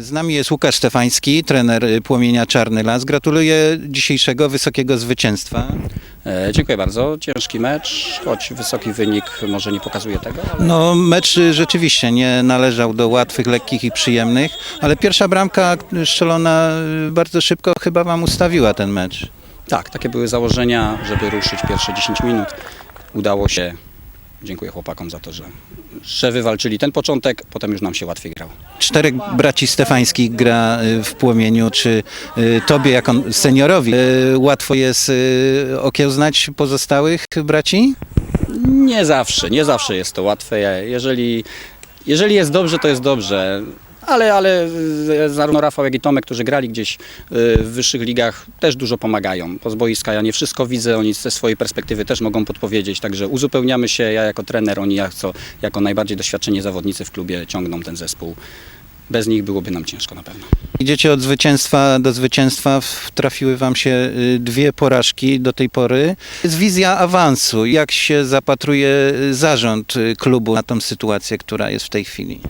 Z nami jest Łukasz Stefański, trener Płomienia Czarny Las. Gratuluję dzisiejszego wysokiego zwycięstwa. E, Dziękuję bardzo. Ciężki mecz, choć wysoki wynik może nie pokazuje tego. Ale... No, mecz rzeczywiście nie należał do łatwych, lekkich i przyjemnych, ale pierwsza bramka strzelona y, bardzo szybko chyba wam ustawiła ten mecz. Tak, takie były założenia, żeby ruszyć pierwsze 10 minut. Udało się. Dziękuję chłopakom za to, że, że wywalczyli ten początek, potem już nam się łatwiej grało. Czterech braci Stefańskich gra y, w Płomieniu. Czy y, tobie, jako seniorowi, y, łatwo jest okiełznać pozostałych braci? Nie zawsze, nie zawsze jest to łatwe. Jeżeli, jeżeli jest dobrze, to jest dobrze. Ale, ale e, zarówno Rafał, jak i Tomek, którzy grali gdzieś e, w wyższych ligach, też dużo pomagają. Po boiska ja nie wszystko widzę, oni ze swojej perspektywy też mogą podpowiedzieć, także uzupełniamy się, ja jako trener, oni jako, jako najbardziej doświadczeni zawodnicy w klubie ciągną ten zespół. Bez nich byłoby nam ciężko na pewno. Idziecie od zwycięstwa do zwycięstwa. Trafiły wam się y, dwie porażki do tej pory. Jest wizja awansu. Jak się zapatruje y, zarząd y, klubu na tą sytuację, która jest w tej chwili?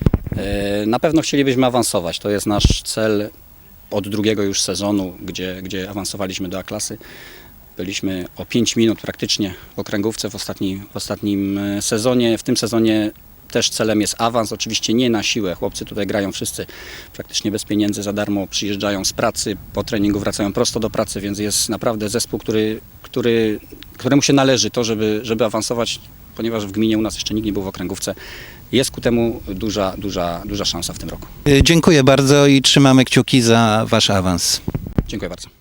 E, Na pewno chcielibyśmy awansować. To jest nasz cel od drugiego już sezonu, gdzie, gdzie awansowaliśmy do A-klasy. Byliśmy o 5 minut praktycznie w okręgówce w ostatnim, w ostatnim e, sezonie. W tym sezonie też celem jest awans, oczywiście nie na siłę. Chłopcy tutaj grają wszyscy praktycznie bez pieniędzy, za darmo przyjeżdżają z pracy, po treningu wracają prosto do pracy, więc jest naprawdę zespół, który, który, któremu się należy to, żeby, żeby awansować, ponieważ w gminie u nas jeszcze nikt nie był w okręgówce. Jest ku temu duża, duża, duża szansa w tym roku. Dziękuję bardzo i trzymamy kciuki za wasz awans. Dziękuję bardzo.